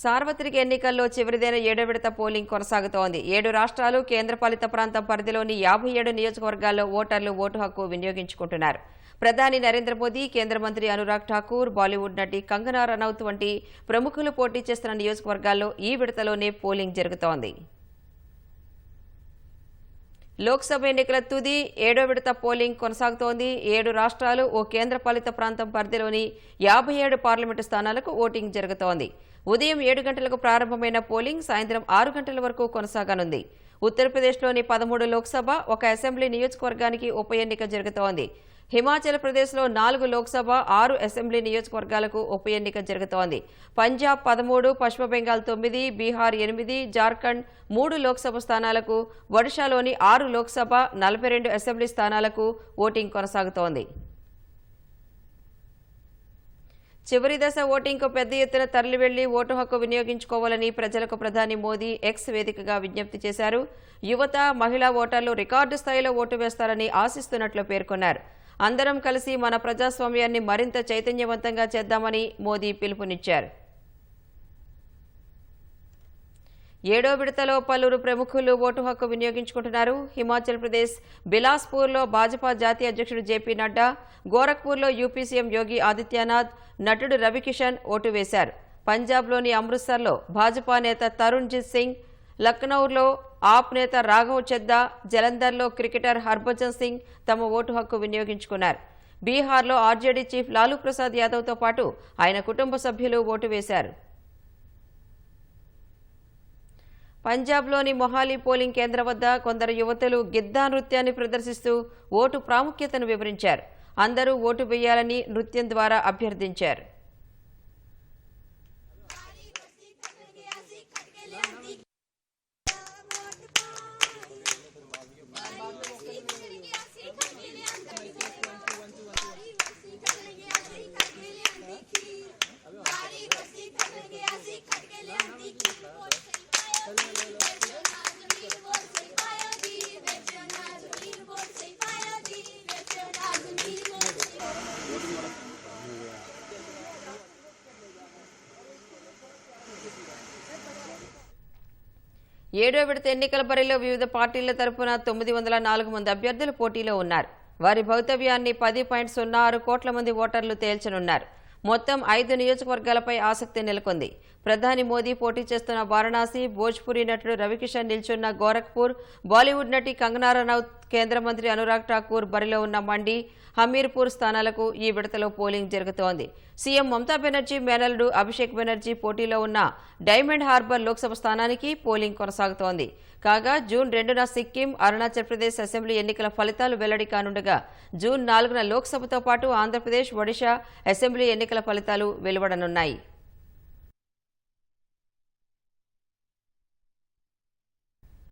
సార్వత్రిక ఎన్నికల్లో చివరిదైన ఏడో విడత పోలింగ్ కొనసాగుతోంది. ఏడు రాష్ట్రాలు కేంద్రపాలిత ప్రాంతం పరిధిలోని యాభై ఏడు నియోజకవర్గాల్లో ఓటర్లు ఓటు హక్కు వినియోగించుకుంటున్నారు. ప్రధాని నరేంద్ర మోదీ కేంద్ర మంత్రి అనురాగ్ ఠాకూర్ బాలీవుడ్ నటి కంగనా రనౌత్ వంటి ప్రముఖులు పోటీ చేస్తున్న నియోజకవర్గాల్లో ఈ విడతలోనే పోలింగ్ జరుగుతోంది. లోక్సభ ఎన్నికల తుది ఏడో విడత పోలింగ్ కొనసాగుతోంది. ఏడు రాష్ట్రాలు ఓ కేంద్రపాలిత ప్రాంతం పరిధిలోని యాభై ఏడు పార్లమెంటు స్థానాలకు ఓటింగ్ జరుగుతోంది. ఉదయం ఏడు గంటలకు ప్రారంభమైన పోలింగ్ సాయంత్రం ఆరు గంటల వరకు కొనసాగనుంది. ఉత్తరప్రదేశ్లోని పదమూడు లోక్సభ ఒక అసెంబ్లీ నియోజకవర్గానికి ఉప ఎన్నిక జరుగుతోంది. హిమాచల్ ప్రదేశ్లో నాలుగు లోక్సభ ఆరు అసెంబ్లీ నియోజకవర్గాలకు ఉప ఎన్నిక జరుగుతోంది. పంజాబ్ పదమూడు పశ్చిమ బెంగాల్ తొమ్మిది బీహార్ ఎనిమిది జార్ఖండ్ మూడు లోక్సభ స్థానాలకు ఒడిశాలోని ఆరు లోక్సభ నలభై రెండు అసెంబ్లీ స్థానాలకు ఓటింగ్ కొనసాగుతోంది. చివరి దశ ఓటింగ్కు పెద్ద ఎత్తున తరలి వెళ్ళి ఓటు హక్కు వినియోగించుకోవాలని ప్రజలకు ప్రధాని మోదీ ఎక్స్ వేదికగా విజ్ఞప్తి చేశారు. యువత మహిళా ఓటర్లు రికార్డు స్థాయిలో ఓటు వేస్తారని ఆశిస్తున్నట్లు పేర్కొన్నారు. అందరం కలిసి మన ప్రజాస్వామ్యాన్ని మరింత చైతన్యవంతంగా చేద్దామని మోదీ పిలుపునిచ్చారు. ఏడో విడతలో పలువురు ప్రముఖులు ఓటు హక్కు వినియోగించుకుంటున్నారు. హిమాచల్ ప్రదేశ్ బిలాస్పూర్లో భాజపా జాతీయ అధ్యక్షుడు జేపీ నడ్డా గోరఖ్పూర్లో యూపీ సీఎం యోగి ఆదిత్యనాథ్ నటుడు రవికిషన్ ఓటు వేశారు. పంజాబ్లోని అమృత్సర్లో భాజపా నేత తరుణ్జిత్ సింగ్ లక్నౌలో ఆప్ నేత రాఘవ్ చెద్దా జలంధర్లో క్రికెటర్ హర్భజన్ సింగ్ తమ ఓటు హక్కు వినియోగించుకున్నారు. బీహార్లో ఆర్జేడీ చీఫ్ లాలూ ప్రసాద్ యాదవ్తో పాటు ఆయన కుటుంబ సభ్యులు ఓటు వేశారు. పంజాబ్లోని మొహాలీ పోలింగ్ కేంద్రం వద్ద కొందరు యువతులు గిద్దా నృత్యాన్ని ప్రదర్శిస్తూ ఓటు ప్రాముఖ్యతను వివరించారు. అందరూ ఓటు వేయాలని నృత్యం ద్వారా అభ్యర్థించారు. ఏడో విడత ఎన్నికల బరిలో వివిధ పార్టీల తరపున తొమ్మిది వందల నాలుగు మంది అభ్యర్థులు పోటీలో ఉన్నారు. వారి భవితవ్యాన్ని పది పాయింట్ సున్నా ఆరు కోట్ల మంది ఓటర్లు తేల్చనున్నారు. మొత్తం ఐదు నియోజకవర్గాలపై ఆసక్తి నెలకొంది. ప్రధాని మోదీ పోటీ చేస్తున్న వారణాసి భోజ్పురి నటుడు రవికిషన్ నిల్చున్న గోరఖ్పూర్ బాలీవుడ్ నటి కంగనా రనౌత్ కేంద్ర మంత్రి అనురాగ్ ఠాకూర్ బరిలో ఉన్న మండి హమీర్పూర్ స్థానాలకు ఈ విడతలో పోలింగ్ జరుగుతోంది. సీఎం మమతా బెనర్జీ మేనల్లుడు అభిషేక్ బెనర్జీ పోటీలో ఉన్న డైమండ్ హార్బర్ లోక్సభ స్థానానికి పోలింగ్ కొనసాగుతోంది. కాగా జూన్ రెండున సిక్కిం అరుణాచల్ ప్రదేశ్ అసెంబ్లీ ఎన్నికల ఫలితాలు వెల్లడి కానుండగా జూన్ నాలుగున లోక్సభతో పాటు ఆంధ్రప్రదేశ్ ఒడిశా అసెంబ్లీ ఎన్నికల ఫలితాలు వెలువడనున్నాయి.